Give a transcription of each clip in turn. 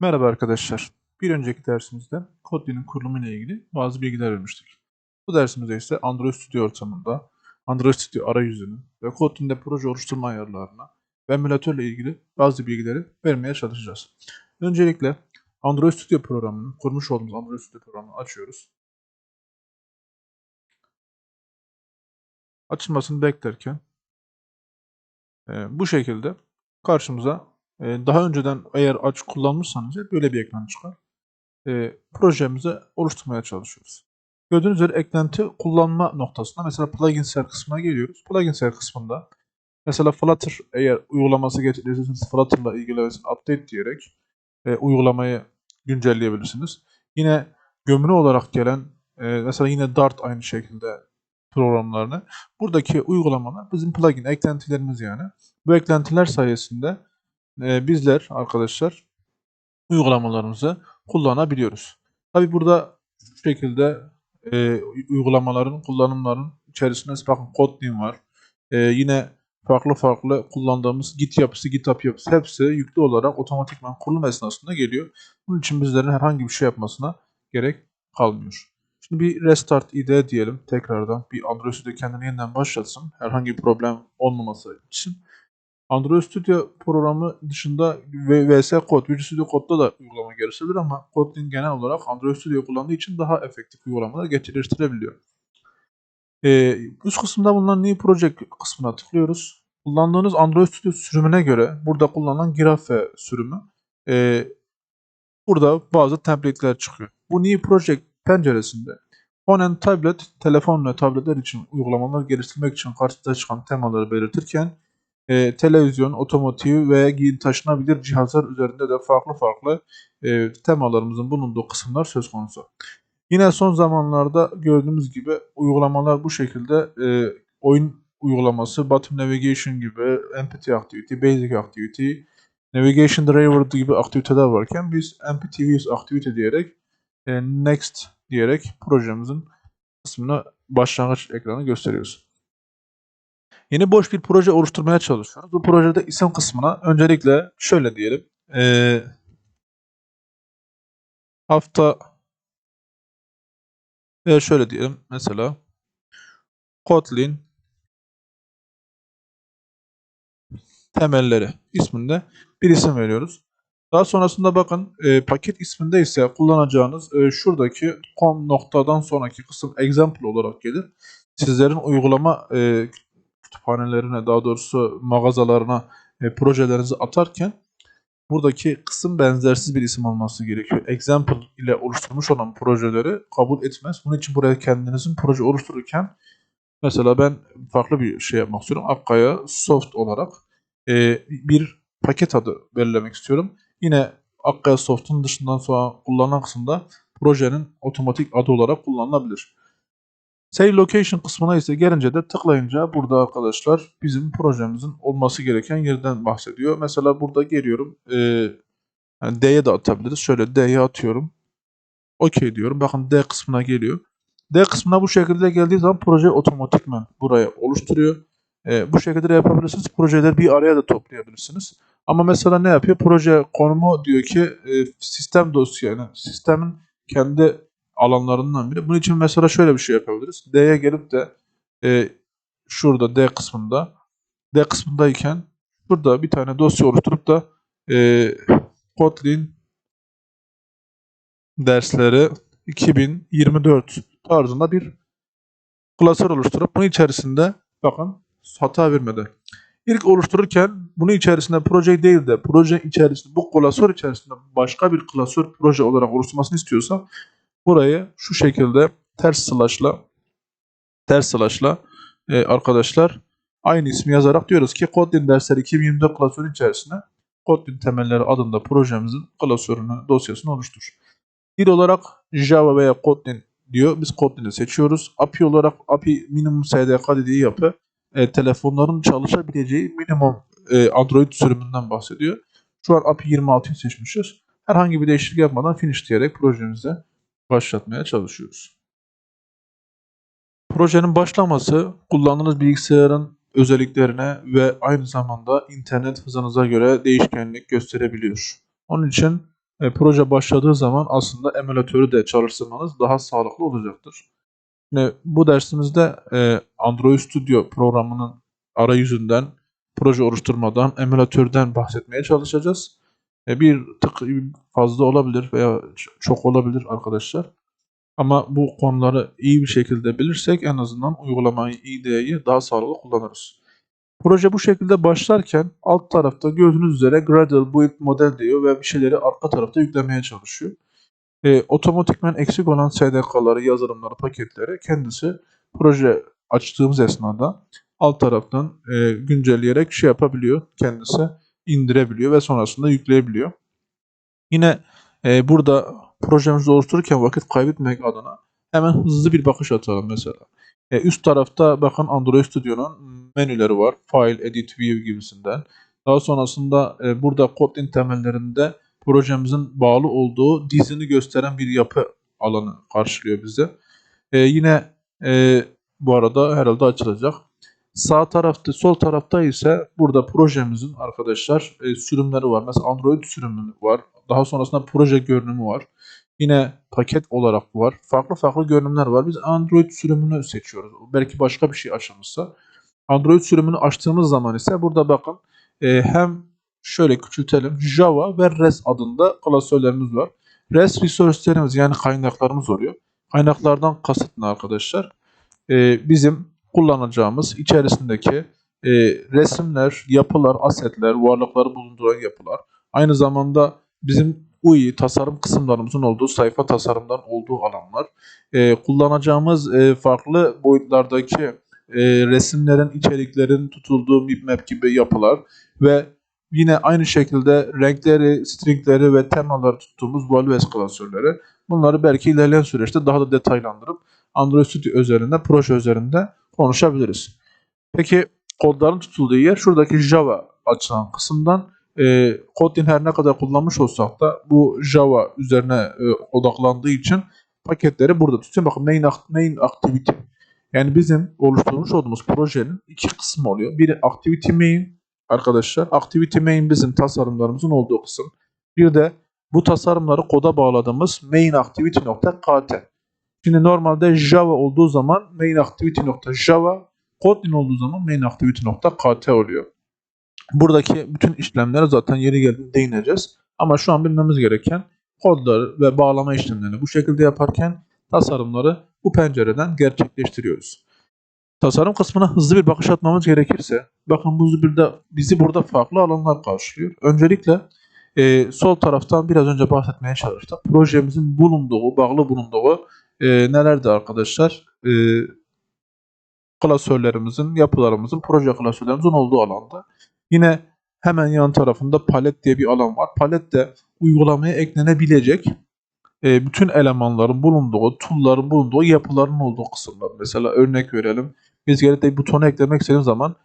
Merhaba arkadaşlar. Bir önceki dersimizde Kotlin kurulumu ile ilgili bazı bilgiler vermiştik. Bu dersimizde ise Android Studio ortamında Android Studio arayüzünü ve Kotlin'de proje oluşturma ayarlarına ve emülatörle ilgili bazı bilgileri vermeye çalışacağız. Öncelikle Android Studio programını, kurmuş olduğumuz Android Studio programını açıyoruz. Açılmasını beklerken e, bu şekilde karşımıza daha önceden eğer aç kullanmışsanız böyle bir ekran çıkar. E, projemizi oluşturmaya çalışıyoruz. Gördüğünüz üzere eklenti kullanma noktasında mesela pluginsler kısmına geliyoruz. Pluginsler kısmında mesela Flutter eğer uygulaması getirirseniz Flutter'la ilgili update diyerek e, uygulamayı güncelleyebilirsiniz. Yine gömülü olarak gelen e, mesela yine Dart aynı şekilde programlarını. Buradaki uygulamalar bizim plugin eklentilerimiz yani. Bu eklentiler sayesinde e, bizler arkadaşlar uygulamalarımızı kullanabiliyoruz. Tabi burada şu şekilde e, uygulamaların kullanımların içerisinde bakın Kotlin var. E, yine farklı farklı kullandığımız Git yapısı, GitHub yapısı hepsi yüklü olarak otomatikman kurulum esnasında geliyor. Bunun için bizlerin herhangi bir şey yapmasına gerek kalmıyor. Şimdi bir restart id diyelim tekrardan. Bir Android Studio kendini yeniden başlatsın. Herhangi bir problem olmaması için. Android Studio programı dışında VS Code, Visual Studio Code'da da uygulama geliştirilir ama Kotlin genel olarak Android Studio kullandığı için daha efektif uygulamalar geliştirebiliyor. Ee, üst kısımda bulunan New Project kısmına tıklıyoruz. Kullandığınız Android Studio sürümüne göre burada kullanılan Grafe sürümü e, burada bazı template'ler çıkıyor. Bu New Project penceresinde Phone Tablet, telefon ve tabletler için uygulamalar geliştirmek için karşımıza çıkan temaları belirtirken e, televizyon, otomotiv ve taşınabilir cihazlar üzerinde de farklı farklı e, temalarımızın bulunduğu kısımlar söz konusu. Yine son zamanlarda gördüğümüz gibi uygulamalar bu şekilde e, oyun uygulaması, Bottom Navigation gibi, Empathy Activity, Basic Activity, Navigation Driver gibi aktiviteler varken biz Views Activity diyerek e, Next diyerek projemizin kısmına başlangıç ekranı gösteriyoruz. Yeni boş bir proje oluşturmaya çalışıyoruz. Bu projede isim kısmına öncelikle şöyle diyelim. Ee, hafta ve şöyle diyelim mesela Kotlin temelleri isminde bir isim veriyoruz. Daha sonrasında bakın e, paket isminde ise kullanacağınız e, şuradaki com noktadan sonraki kısım example olarak gelir. Sizlerin uygulama e, kütüphanelerine daha doğrusu mağazalarına e, projelerinizi atarken buradaki kısım benzersiz bir isim olması gerekiyor. Example ile oluşturmuş olan projeleri kabul etmez. Bunun için buraya kendinizin proje oluştururken mesela ben farklı bir şey yapmak istiyorum. Akkaya soft olarak e, bir paket adı belirlemek istiyorum. Yine Akkaya Soft'un dışından sonra kullanılan kısımda projenin otomatik adı olarak kullanılabilir. Save Location kısmına ise gelince de tıklayınca burada arkadaşlar bizim projemizin olması gereken yerden bahsediyor. Mesela burada geliyorum. E, yani D'ye de atabiliriz. Şöyle D'ye atıyorum. OK diyorum. Bakın D kısmına geliyor. D kısmına bu şekilde geldiği zaman proje otomatikman buraya oluşturuyor. E, bu şekilde de yapabilirsiniz. Projeleri bir araya da toplayabilirsiniz. Ama mesela ne yapıyor? Proje konumu diyor ki e, sistem dosya yani sistemin kendi alanlarından biri. Bunun için mesela şöyle bir şey yapabiliriz. D'ye gelip de e, şurada D kısmında D kısmındayken burada bir tane dosya oluşturup da e, Kotlin dersleri 2024 tarzında bir klasör oluşturup bunun içerisinde bakın hata vermedi. İlk oluştururken bunu içerisinde proje değil de proje içerisinde bu klasör içerisinde başka bir klasör proje olarak oluşturmasını istiyorsa burayı şu şekilde ters slash'la ters slash'la e, arkadaşlar aynı ismi yazarak diyoruz ki Kotlin dersleri 2024 klasörü içerisinde Kotlin temelleri adında projemizin klasörünü, dosyasını oluştur. Dil olarak Java veya Kotlin diyor. Biz Kotlin'i seçiyoruz. API olarak API minimum SDK dediği yapı e, telefonların çalışabileceği minimum e, Android sürümünden bahsediyor. Şu an API 26'yı seçmişiz. Herhangi bir değişiklik yapmadan finish diyerek projemize başlatmaya çalışıyoruz. Projenin başlaması kullandığınız bilgisayarın özelliklerine ve aynı zamanda internet hızınıza göre değişkenlik gösterebiliyor. Onun için e, proje başladığı zaman aslında emülatörü de çalıştırmanız daha sağlıklı olacaktır. Yine bu dersimizde e, Android Studio programının arayüzünden proje oluşturmadan, emülatörden bahsetmeye çalışacağız. E, bir tık fazla olabilir veya çok olabilir arkadaşlar. Ama bu konuları iyi bir şekilde bilirsek en azından uygulamayı, IDE'yi daha sağlıklı kullanırız. Proje bu şekilde başlarken alt tarafta gördüğünüz üzere Gradle Build Model diyor ve bir şeyleri arka tarafta yüklemeye çalışıyor. E, otomatikman eksik olan SDK'ları, yazılımları, paketleri kendisi proje açtığımız esnada alt taraftan e, güncelleyerek şey yapabiliyor. Kendisi indirebiliyor ve sonrasında yükleyebiliyor. Yine e, burada projemizi oluştururken vakit kaybetmek adına hemen hızlı bir bakış atalım mesela. E, üst tarafta bakın Android Studio'nun menüleri var. File, Edit, View gibisinden. Daha sonrasında e, burada Kotlin temellerinde projemizin bağlı olduğu dizini gösteren bir yapı alanı karşılıyor bize. E, yine e, bu arada herhalde açılacak. Sağ tarafta, sol tarafta ise burada projemizin arkadaşlar e, sürümleri var. Mesela Android sürümü var. Daha sonrasında proje görünümü var. Yine paket olarak var. Farklı farklı görünümler var. Biz Android sürümünü seçiyoruz. Belki başka bir şey açılmışsa. Android sürümünü açtığımız zaman ise burada bakın e, hem şöyle küçültelim. Java ve REST adında klasörlerimiz var. REST resource'lerimiz yani kaynaklarımız oluyor. Kaynaklardan kasıt ne arkadaşlar? E, bizim kullanacağımız içerisindeki e, resimler, yapılar, asetler, varlıkları bulunduran yapılar. Aynı zamanda bizim UI tasarım kısımlarımızın olduğu sayfa tasarımdan olduğu alanlar. E, kullanacağımız e, farklı boyutlardaki e, resimlerin, içeriklerin tutulduğu bitmap gibi yapılar ve yine aynı şekilde renkleri, stringleri ve temaları tuttuğumuz Valves klasörleri. Bunları belki ilerleyen süreçte daha da detaylandırıp Android Studio üzerinde, proje üzerinde konuşabiliriz. Peki kodların tutulduğu yer şuradaki Java açılan kısımdan e, Kotlin her ne kadar kullanmış olsak da bu Java üzerine e, odaklandığı için paketleri burada tutuyor. Bakın main, main activity. Yani bizim oluşturmuş olduğumuz projenin iki kısmı oluyor. Biri activity main arkadaşlar. Activity main bizim tasarımlarımızın olduğu kısım. Bir de bu tasarımları koda bağladığımız main activity.kt. Şimdi normalde Java olduğu zaman main activity.java, Kotlin olduğu zaman main activity.kt oluyor. Buradaki bütün işlemlere zaten yeri geldiğinde değineceğiz. Ama şu an bilmemiz gereken kodları ve bağlama işlemlerini bu şekilde yaparken tasarımları bu pencereden gerçekleştiriyoruz. Tasarım kısmına hızlı bir bakış atmamız gerekirse, bakın bu bir bizi burada farklı alanlar karşılıyor. Öncelikle e, sol taraftan biraz önce bahsetmeye çalıştık. Projemizin bulunduğu, bağlı bulunduğu e, nelerdi arkadaşlar? E, klasörlerimizin, yapılarımızın, proje klasörlerimizin olduğu alanda. Yine hemen yan tarafında palet diye bir alan var. Palette uygulamaya eklenebilecek e, bütün elemanların bulunduğu, tool'ların bulunduğu yapıların olduğu kısımlar. Mesela örnek verelim. Biz gelip de butonu eklemek istediğimiz zaman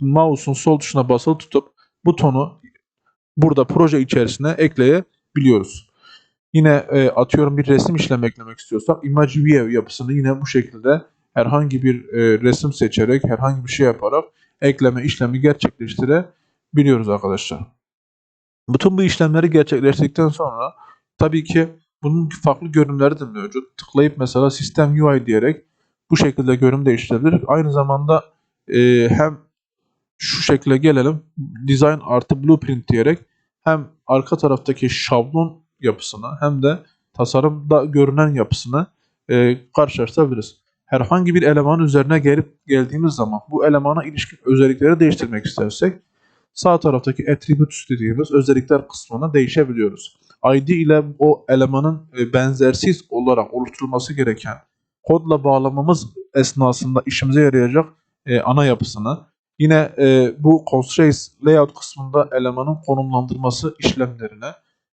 mouse'un sol tuşuna basılı tutup butonu burada proje içerisine ekleyebiliyoruz. Yine e, atıyorum bir resim işlemi eklemek istiyorsak Image View yapısını yine bu şekilde herhangi bir e, resim seçerek herhangi bir şey yaparak ekleme işlemi gerçekleştirebiliyoruz arkadaşlar. Bütün bu işlemleri gerçekleştirdikten sonra tabii ki bunun farklı görünümleri de mevcut. Tıklayıp mesela System UI diyerek bu şekilde görünüm değiştirebilir. Aynı zamanda e, hem şu şekilde gelelim Design artı Blueprint diyerek hem arka taraftaki şablon yapısını hem de tasarımda görünen yapısını e, karşılaştırabiliriz. Herhangi bir elemanın üzerine gelip geldiğimiz zaman bu elemana ilişkin özellikleri değiştirmek istersek sağ taraftaki attributes dediğimiz özellikler kısmına değişebiliyoruz. ID ile o elemanın e, benzersiz olarak oluşturulması gereken kodla bağlamamız esnasında işimize yarayacak e, ana yapısını yine e, bu constraints layout kısmında elemanın konumlandırması işlemlerine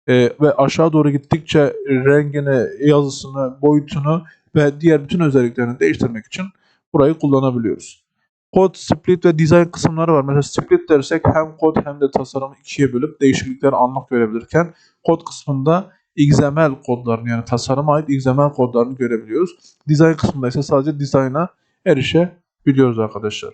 e, ve aşağı doğru gittikçe rengini, yazısını, boyutunu ve diğer bütün özelliklerini değiştirmek için burayı kullanabiliyoruz. Kod, split ve design kısımları var. Mesela split dersek hem kod hem de tasarımı ikiye bölüp değişiklikleri anlık görebilirken kod kısmında XML kodlarını yani tasarıma ait XML kodlarını görebiliyoruz. Design kısmında ise sadece dizayna erişebiliyoruz arkadaşlar.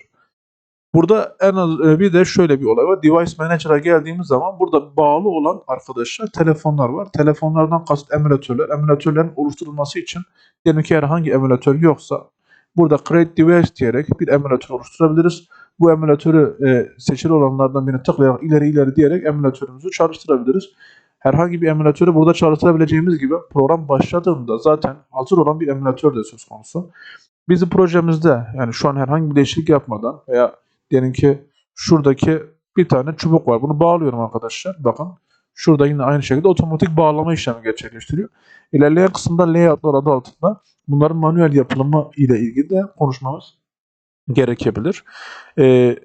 Burada en az e, bir de şöyle bir olay var. Device Manager'a geldiğimiz zaman burada bağlı olan arkadaşlar telefonlar var. Telefonlardan kasıt emülatörler. Emülatörlerin oluşturulması için diyelim ki herhangi emülatör yoksa burada Create Device diyerek bir emülatör oluşturabiliriz. Bu emülatörü e, seçili olanlardan birine tıklayarak ileri ileri diyerek emülatörümüzü çalıştırabiliriz. Herhangi bir emülatörü burada çalıştırabileceğimiz gibi program başladığında zaten hazır olan bir emülatör de söz konusu. Bizim projemizde yani şu an herhangi bir değişiklik yapmadan veya diyelim ki şuradaki bir tane çubuk var. Bunu bağlıyorum arkadaşlar. Bakın şurada yine aynı şekilde otomatik bağlama işlemi gerçekleştiriyor. İlerleyen kısımda layoutlar adı altında bunların manuel yapılımı ile ilgili de konuşmamız gerekebilir. Ee,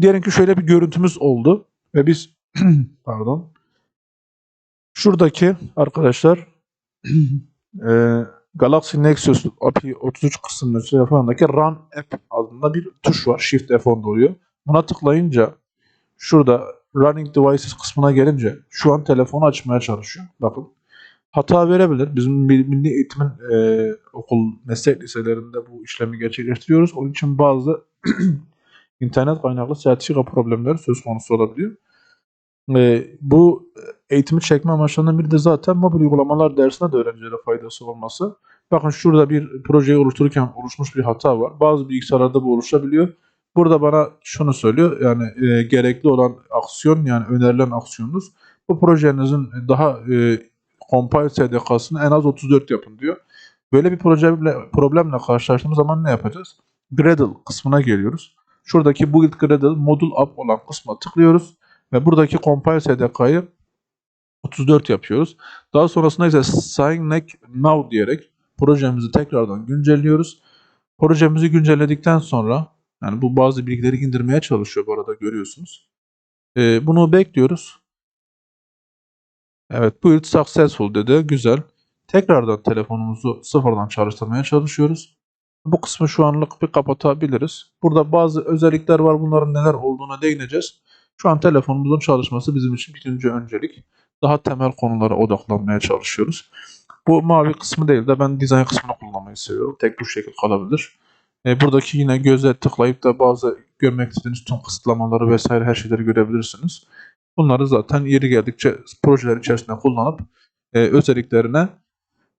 diyelim ki şöyle bir görüntümüz oldu ve biz pardon şuradaki arkadaşlar e, Galaxy Nexus API 33 kısmının tarafındaki Run App adında bir tuş var. Shift F10'da oluyor. Buna tıklayınca şurada Running Devices kısmına gelince şu an telefonu açmaya çalışıyor. Bakın hata verebilir. Bizim mil- milli eğitimin e, okul meslek liselerinde bu işlemi gerçekleştiriyoruz. Onun için bazı internet kaynaklı sertifika problemleri söz konusu olabiliyor. E, bu eğitimi çekme amaçlarından biri de zaten mobil uygulamalar dersine de öğrencilere faydası olması. Bakın şurada bir projeyi oluştururken oluşmuş bir hata var. Bazı bilgisayarlarda bu oluşabiliyor. Burada bana şunu söylüyor. Yani e, gerekli olan aksiyon yani önerilen aksiyonunuz bu projenizin daha e, compile SDK'sını en az 34 yapın diyor. Böyle bir projeyle, problemle karşılaştığımız zaman ne yapacağız? Gradle kısmına geliyoruz. Şuradaki Build Gradle Module App olan kısma tıklıyoruz ve buradaki compile SDK'yı 34 yapıyoruz. Daha sonrasında ise Sign Neck Now diyerek projemizi tekrardan güncelliyoruz. Projemizi güncelledikten sonra yani bu bazı bilgileri indirmeye çalışıyor bu arada görüyorsunuz. Ee, bunu bekliyoruz. Evet build successful dedi. Güzel. Tekrardan telefonumuzu sıfırdan çalıştırmaya çalışıyoruz. Bu kısmı şu anlık bir kapatabiliriz. Burada bazı özellikler var. Bunların neler olduğuna değineceğiz. Şu an telefonumuzun çalışması bizim için birinci öncelik. Daha temel konulara odaklanmaya çalışıyoruz. Bu mavi kısmı değil de ben dizayn kısmını kullanmayı seviyorum. Tek bu şekil kalabilir. E, buradaki yine göze tıklayıp da bazı görmek istediğiniz tüm kısıtlamaları vesaire her şeyleri görebilirsiniz. Bunları zaten yeri geldikçe projeler içerisinde kullanıp e, özelliklerine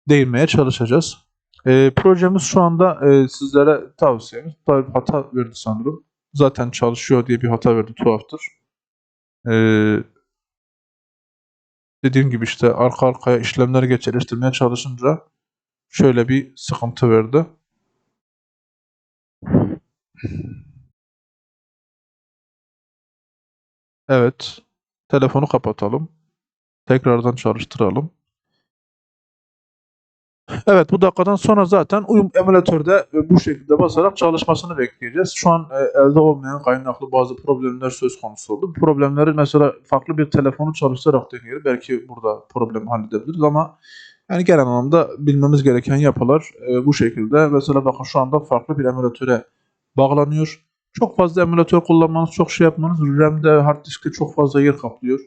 değinmeye çalışacağız. E, projemiz şu anda e, sizlere tavsiyemiz. Tabii hata verdi sanırım. Zaten çalışıyor diye bir hata verdi tuhaftır. E, dediğim gibi işte arka arkaya işlemleri gerçekleştirmeye çalışınca şöyle bir sıkıntı verdi. Evet. Telefonu kapatalım. Tekrardan çalıştıralım. Evet bu dakikadan sonra zaten uyum emülatörde e, bu şekilde basarak çalışmasını bekleyeceğiz. Şu an e, elde olmayan kaynaklı bazı problemler söz konusu oldu. Bu problemleri mesela farklı bir telefonu çalıştırarak deneyelim. Belki burada problemi halledebiliriz ama yani genel anlamda bilmemiz gereken yapılar e, bu şekilde. Mesela bakın şu anda farklı bir emülatöre bağlanıyor. Çok fazla emülatör kullanmanız, çok şey yapmanız RAM'de, hard diskte çok fazla yer kaplıyor.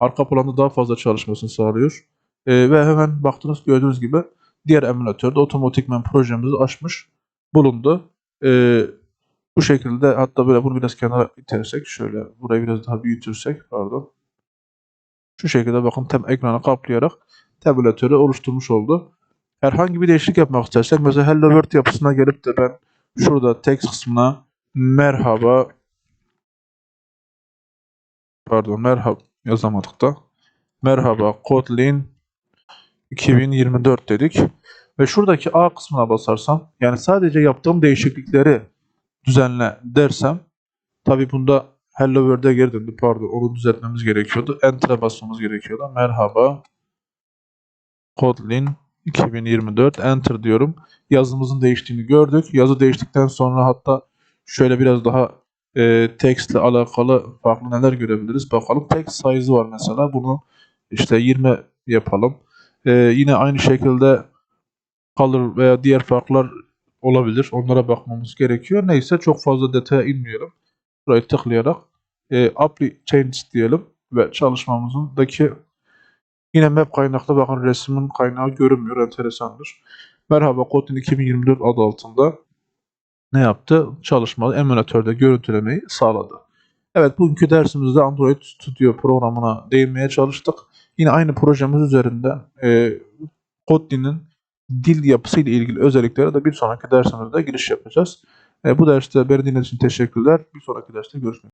Arka planda daha fazla çalışmasını sağlıyor. E, ve hemen baktınız gördüğünüz gibi diğer emülatörde otomatikman projemizi açmış bulundu. E, bu şekilde hatta böyle bunu biraz kenara itersek şöyle burayı biraz daha büyütürsek pardon. Şu şekilde bakın tam ekranı kaplayarak tabülatörü oluşturmuş oldu. Herhangi bir değişiklik yapmak istersek mesela Hello World yapısına gelip de ben şurada text kısmına merhaba pardon merhaba yazamadık da merhaba Kotlin 2024 dedik. Ve şuradaki A kısmına basarsam yani sadece yaptığım değişiklikleri düzenle dersem tabi bunda Hello World'e geri döndü pardon onu düzeltmemiz gerekiyordu. Enter'a basmamız gerekiyordu. Merhaba. Kotlin 2024 Enter diyorum. Yazımızın değiştiğini gördük. Yazı değiştikten sonra hatta şöyle biraz daha e, text ile alakalı farklı neler görebiliriz bakalım. Text size var mesela. Bunu işte 20 yapalım ee, yine aynı şekilde color veya diğer farklar olabilir. Onlara bakmamız gerekiyor. Neyse çok fazla detaya inmiyorum. Burayı tıklayarak e, apply changes diyelim ve çalışmamızdaki yine map kaynaklı bakın resmin kaynağı görünmüyor. Enteresandır. Merhaba Kotlin 2024 adı altında ne yaptı? Çalışma emülatörde görüntülemeyi sağladı. Evet bugünkü dersimizde Android Studio programına değinmeye çalıştık. Yine aynı projemiz üzerinde e, Kotlin'in dil yapısı ile ilgili özelliklere de bir sonraki dersimizde giriş yapacağız. E, bu derste beni dinlediğiniz için teşekkürler. Bir sonraki derste görüşmek üzere.